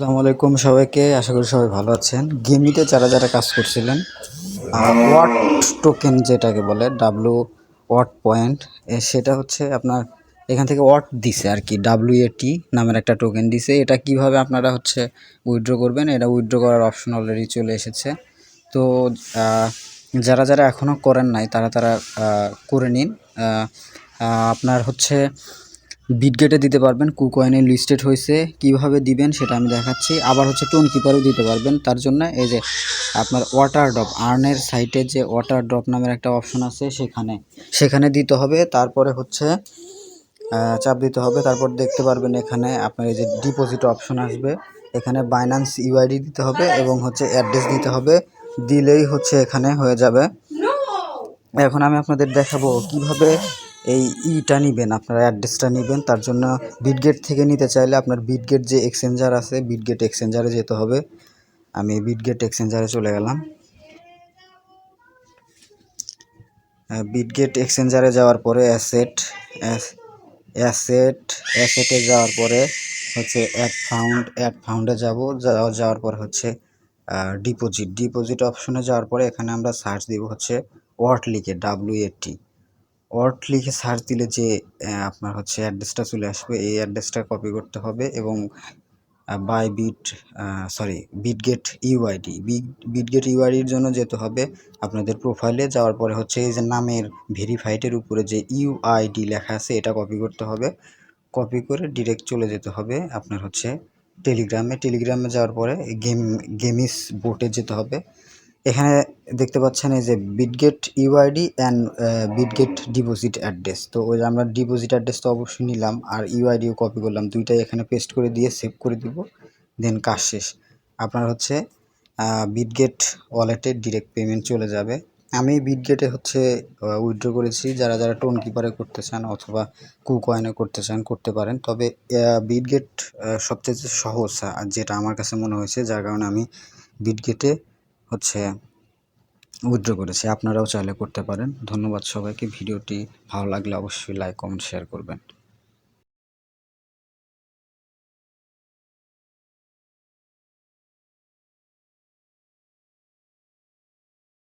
আসসালামু আলাইকুম সবাইকে, আশা করি সবাই ভালো আছেন। গেমিতে যারা যারা কাজ করছিলেন ওয়াট টোকেন যেটাকে বলে ডাব্লু ওয়াট পয়েন্ট সেটা হচ্ছে আপনার এখান থেকে ওয়াট দিছে আর কি ডাব্লিউ এটি নামের একটা টোকেন দিছে। এটা কীভাবে আপনারা হচ্ছে উইথড্র করবেন? এটা উইথড্র করার অপশন অলরেডি চলে এসেছে। তো যারা যারা এখনও করেন নাই, তারা তারা করে নিন। আপনার হচ্ছে বিটগেটে দিতে পারবেন কুকয়েনে লিস্টেড হয়েছে কীভাবে দিবেন সেটা আমি দেখাচ্ছি। আবার হচ্ছে টোন কিপারও দিতে পারবেন তার জন্য এই যে আপনার ওয়াটার ড্রপ আর্নের সাইটে যে ওয়াটার ড্রপ নামের একটা অপশন আছে সেখানে সেখানে দিতে হবে। তারপরে হচ্ছে চাপ দিতে হবে। তারপর দেখতে পারবেন এখানে আপনার এই যে ডিপোজিট অপশন আসবে। এখানে বাইন্যান্স ইউআইডি দিতে হবে এবং হচ্ছে অ্যাড্রেস দিতে হবে। দিলেই হচ্ছে এখানে হয়ে যাবে। এখন আমি আপনাদের দেখাবো কীভাবে এই ইটা নেবেন, আপনারা অ্যাড্রেসটা নেবেন, তার জন্য বিটগেট থেকে নিতে চাইলে আপনার বিটগেট যে এক্সচেঞ্জার আছে বিটগেট এক্সচেঞ্জারে যেতে হবে। আমি বিটগেট এক্সচেঞ্জারে চলে গেলাম। বিটগেট এক্সচেঞ্জারে যাওয়ার পরে অ্যাসেট অ্যাসেট অ্যাসেটে যাওয়ার পরে হচ্ছে অ্যাড ফাউন্ড অ্যাড ফাউন্ডে যাব। যাওয়ার পর হচ্ছে ডিপোজিট ডিপোজিট অপশনে যাওয়ার পরে এখানে আমরা সার্চ দিব হচ্ছে ওয়ার্ড লিখে ডাব্লিউ এটি ওয়ার্ড লিখে সার্চ দিলে যে আপনার হচ্ছে অ্যাড্রেসটা চলে আসবে, এই অ্যাড্রেসটা কপি করতে হবে এবং Bybit sorry Bitget UID Bitget ইউআইডির জন্য যেতে হবে আপনাদের প্রোফাইলে যাওয়ার পরে হচ্ছে এই যে নামের ভেরিফাইডের উপরে যে ইউআইডি লেখা আছে, এটা কপি করতে হবে। কপি করে ডিরেক্ট চলে যেতে হবে আপনার হচ্ছে টেলিগ্রামে টেলিগ্রামে যাওয়ার পরে গেম গেমিস বোটে যেতে হবে। এখানে দেখতে পাচ্ছেন এই যে Bitget UID and Bitget deposit address তো ওই আমরা ডিপোজিট অ্যাড্রেস তো অবশ্যই নিলাম, আর ইউআইডিও কপি করলাম। দুইটাই এখানে পেস্ট করে দিয়ে সেভ করে দিব দেন কাজ শেষ। আপনার হচ্ছে বিটগেট ওয়ালেটে ডিরেক্ট পেমেন্ট চলে যাবে। আমি বিটগেটে হচ্ছে উইথড্র করেছি। যারা যারা টোন কিপারে করতে চান অথবা কুকয়েনে করতে চান, করতে পারেন। তবে বিটগেট সবচেয়ে সহজ যেটা আমার কাছে মনে হয়েছে, যার কারণে আমি বিটগেটে হচ্ছে উইথড্র করেছি। আপনারাও চাইলে করতে পারেন। ধন্যবাদ সবাইকে। ভিডিওটি ভালো লাগলে অবশ্যই লাইক, কমেন্ট, শেয়ার করবেন।